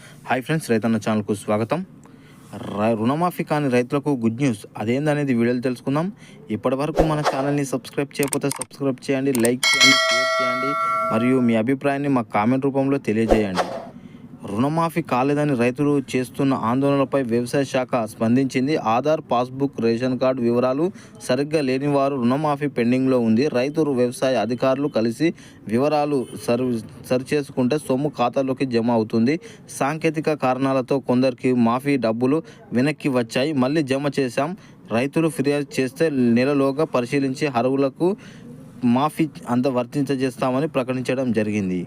Hi friends రైతన్న ఛానల్కు స్వాగతం. ర- రుణమాఫీ కాని రైతులకు గుడ్ న్యూస్ అదేందనేది వీడియోలు తెలుసుకుందాం. ఇప్పటి వరకు మన ఛానల్ని సబ్స్క్రైబ్ చేయకపోతే సబ్స్క్రైబ్ చేయండి లైక్ చేయండి షేర్ చేయండి మరియు మీ అభిప్రాయాన్ని మా కామెంట్ రూపంలో తెలియజేయండి. రుణమాఫీ కాలేదని రైతులు చేస్తున్న ఆందోళనలపై వ్యవసాయ శాఖ స్పందించింది. ఆధార్ పాస్బుక్ రేషన్ కార్డు వివరాలు సరిగ్గా లేని వారు రుణమాఫీ పెండింగ్లో ఉంది. రైతులు వ్యవసాయ అధికారులు కలిసి వివరాలు సరి సరిచేసుకుంటే సొమ్ము ఖాతాలోకి జమ అవుతుంది. సాంకేతిక కారణాలతో కొందరికి మాఫీ డబ్బులు వెనక్కి వచ్చాయి. మళ్ళీ జమ చేశాం. రైతులు ఫిర్యాదు చేస్తే నెలలోగా పరిశీలించి అర్హులకు మాఫీ అంత వర్తించజేస్తామని ప్రకటించడం జరిగింది.